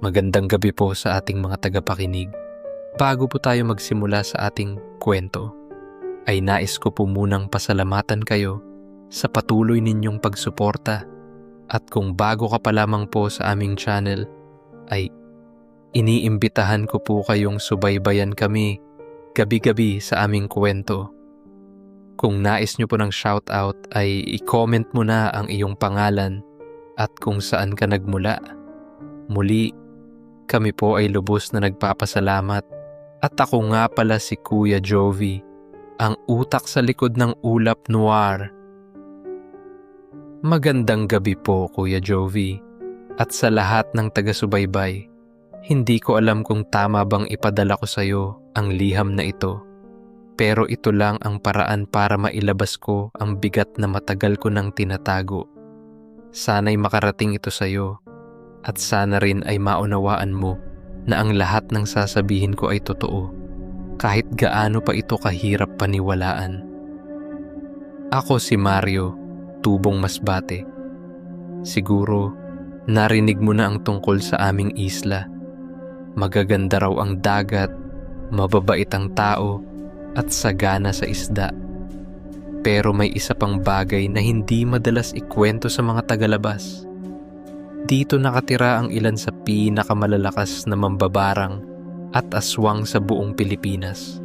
Magandang gabi po sa ating mga tagapakinig. Bago po tayo magsimula sa ating kwento, ay nais ko po munang pasalamatan kayo sa patuloy ninyong pagsuporta at kung bago ka pa lamang po sa aming channel, ay iniimbitahan ko po kayong subaybayan kami gabi-gabi sa aming kwento. Kung nais nyo po ng shoutout ay i-comment mo na ang iyong pangalan at kung saan ka nagmula. Muli, kami po ay lubos na nagpapasalamat at ako nga pala si Kuya Jovi, ang utak sa likod ng Ulap Noir. Magandang gabi po Kuya Jovi at sa lahat ng taga-subaybay. Hindi ko alam kung tama bang ipadala ko sa iyo ang liham na ito. Pero ito lang ang paraan para mailabas ko ang bigat na matagal ko nang tinatago. Sana'y makarating ito sa iyo at sana rin ay maunawaan mo na ang lahat ng sasabihin ko ay totoo kahit gaano pa ito kahirap paniwalaan. Ako si Mario, tubong masbate. Siguro, narinig mo na ang tungkol sa aming isla. Magaganda raw ang dagat, mababait ang tao, at sagana sa isda. Pero may isa pang bagay na hindi madalas ikwento sa mga tagalabas. Dito nakatira ang ilan sa pinakamalalakas na mambabarang at aswang sa buong Pilipinas.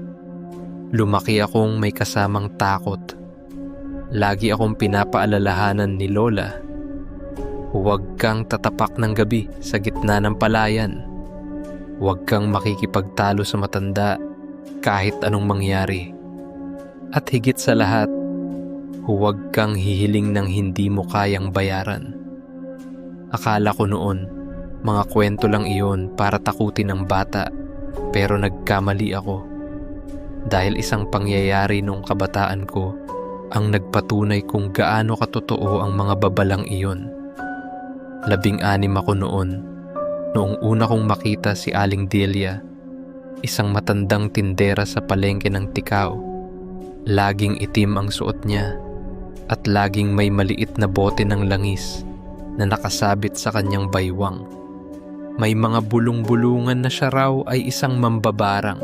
Lumaki akong may kasamang takot. Lagi akong pinapaalalahanan ni Lola. Huwag kang tatapak ng gabi sa gitna ng palayan. Huwag kang makikipagtalo sa matanda kahit anong mangyari. At higit sa lahat, huwag kang hihiling ng hindi mo kayang bayaran. Akala ko noon, mga kwento lang iyon para takutin ng bata pero nagkamali ako. Dahil isang pangyayari nung kabataan ko ang nagpatunay kung gaano katotoo ang mga babalang iyon. Labing anim ako noon, noong una kong makita si Aling Delia, isang matandang tindera sa palengke ng Tikao. Laging itim ang suot niya at laging may maliit na bote ng langis na nakasabit sa kanyang baywang. May mga bulong-bulungan na siya raw ay isang mambabarang.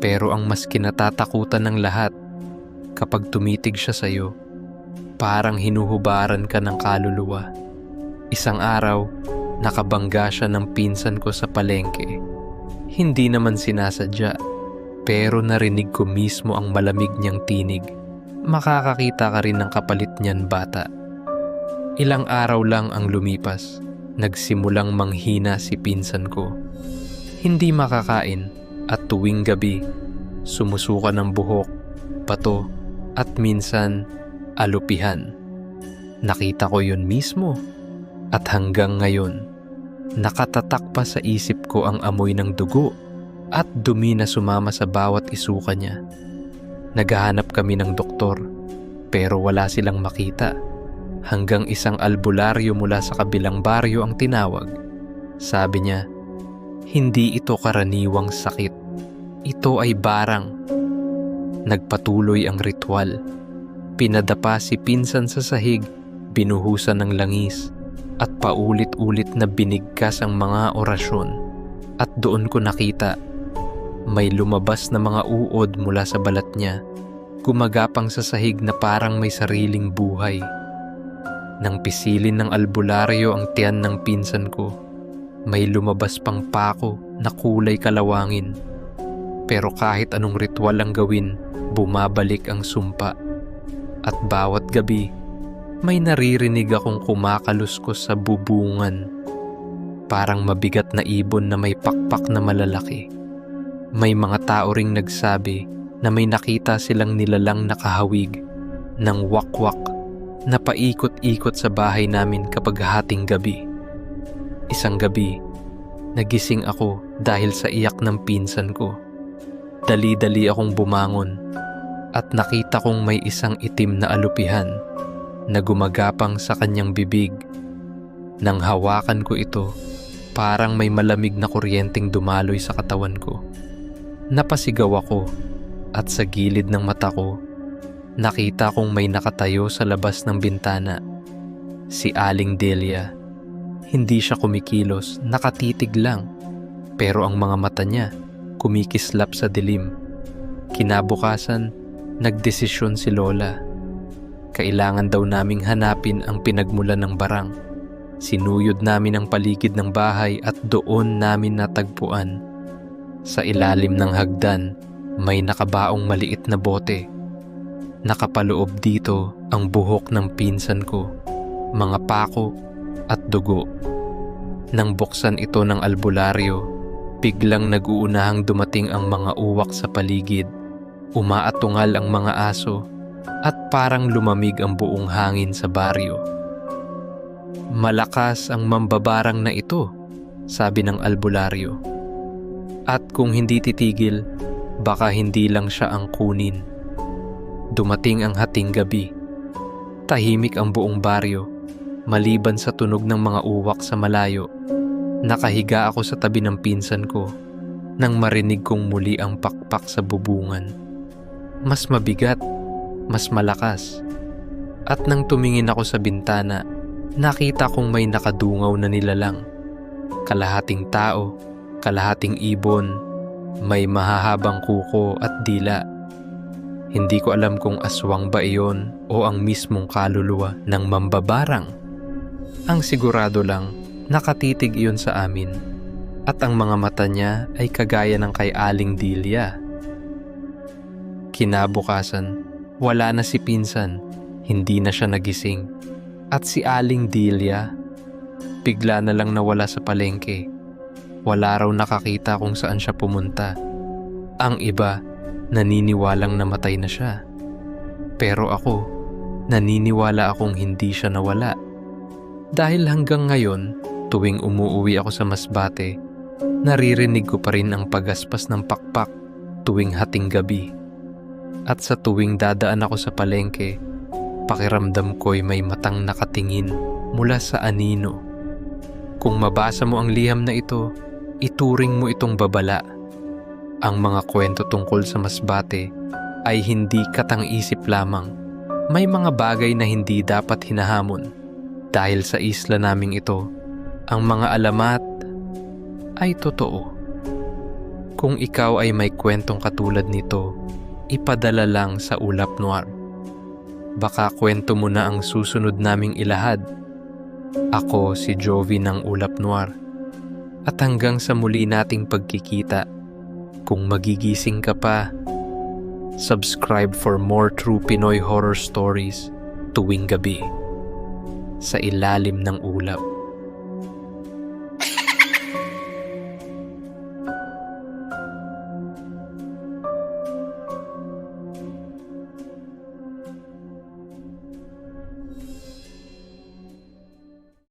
Pero ang mas kinatatakutan ng lahat kapag tumitig siya sa iyo, parang hinuhubaran ka ng kaluluwa. Isang araw, nakabangga siya ng pinsan ko sa palengke. Hindi naman sinasadya, pero narinig ko mismo ang malamig niyang tinig. Makakakita ka rin ng kapalit niyan bata. Ilang araw lang ang lumipas, nagsimulang manghina si pinsan ko. Hindi makakain at tuwing gabi, sumusuka ng buhok, pato at minsan alupihan. Nakita ko yun mismo at hanggang ngayon, nakatatak pa sa isip ko ang amoy ng dugo at dumi na sumama sa bawat isuka niya. Naghahanap kami ng doktor pero wala silang makita hanggang isang albularyo mula sa kabilang baryo ang tinawag. Sabi niya, hindi ito karaniwang sakit. Ito ay barang. Nagpatuloy ang ritual. Pinadapa si pinsan sa sahig, binuhusan ng langis, at paulit-ulit na binigkas ang mga orasyon. At doon ko nakita, may lumabas na mga uod mula sa balat niya, gumagapang sa sahig na parang may sariling buhay. Nang pisilin ng albularyo ang tiyan ng pinsan ko, may lumabas pang pako na kulay kalawangin. Pero kahit anong ritual ang gawin, bumabalik ang sumpa. At bawat gabi, may naririnig akong kumakaluskos sa bubungan. Parang mabigat na ibon na may pakpak na malalaki. May mga tao ring nagsabi na may nakita silang nilalang nakahawig ng wakwak na paikot-ikot sa bahay namin kapag hating gabi. Isang gabi, nagising ako dahil sa iyak ng pinsan ko. Dali-dali akong bumangon at nakita kong may isang itim na alupihan na gumagapang sa kanyang bibig. Nang hawakan ko ito, parang may malamig na kuryenteng dumaloy sa katawan ko. Napasigaw ako at sa gilid ng mata ko Nakita kong may nakatayo sa labas ng bintana. Si Aling Delia. Hindi siya kumikilos, nakatitig lang. Pero ang mga mata niya, kumikislap sa dilim. Kinabukasan, nagdesisyon si Lola. Kailangan daw naming hanapin ang pinagmulan ng barang. Sinuyod namin ang paligid ng bahay at doon namin natagpuan. Sa ilalim ng hagdan, may nakabaong maliit na bote. Nakapaloob dito ang buhok ng pinsan ko, mga pako at dugo. Nang buksan ito ng albularyo, biglang nag-uunahang dumating ang mga uwak sa paligid. Umaatungal ang mga aso at parang lumamig ang buong hangin sa baryo. Malakas ang mambabarang na ito, sabi ng albularyo. At kung hindi titigil, baka hindi lang siya ang kunin. Dumating ang hating gabi. Tahimik ang buong baryo, maliban sa tunog ng mga uwak sa malayo. Nakahiga ako sa tabi ng pinsan ko nang marinig kong muli ang pakpak sa bubungan. Mas mabigat, mas malakas. At nang tumingin ako sa bintana, nakita kong may nakadungaw na nilalang. Kalahating tao, kalahating ibon, may mahahabang kuko at dila. Hindi ko alam kung aswang ba iyon o ang mismong kaluluwa ng mambabarang. Ang sigurado lang, nakatitig iyon sa amin at ang mga mata niya ay kagaya ng kay Aling Delia. Kinabukasan, wala na si Pinsan, hindi na siya nagising. At si Aling Delia, bigla na lang nawala sa palengke. Wala raw nakakita kung saan siya pumunta. Ang iba, naniniwalang namatay na siya. Pero ako, naniniwala akong hindi siya nawala. Dahil hanggang ngayon, tuwing umuuwi ako sa Masbate, naririnig ko pa rin ang pagaspas ng pakpak tuwing hating gabi. At sa tuwing dadaan ako sa palengke, pakiramdam ko'y may matang nakatingin mula sa anino. Kung mabasa mo ang liham na ito, ituring mo itong babala. Ang mga kwento tungkol sa Masbate ay hindi katang-isip lamang. May mga bagay na hindi dapat hinahamon. Dahil sa isla naming ito, ang mga alamat ay totoo. Kung ikaw ay may kwentong katulad nito, ipadala lang sa Ulap Noir. Baka kwento mo na ang susunod naming ilahad. Ako si Jovi ng Ulap Noir. At hanggang sa muli nating pagkikita, kung magigising ka pa, subscribe for more true Pinoy horror stories tuwing gabi sa ilalim ng ulap.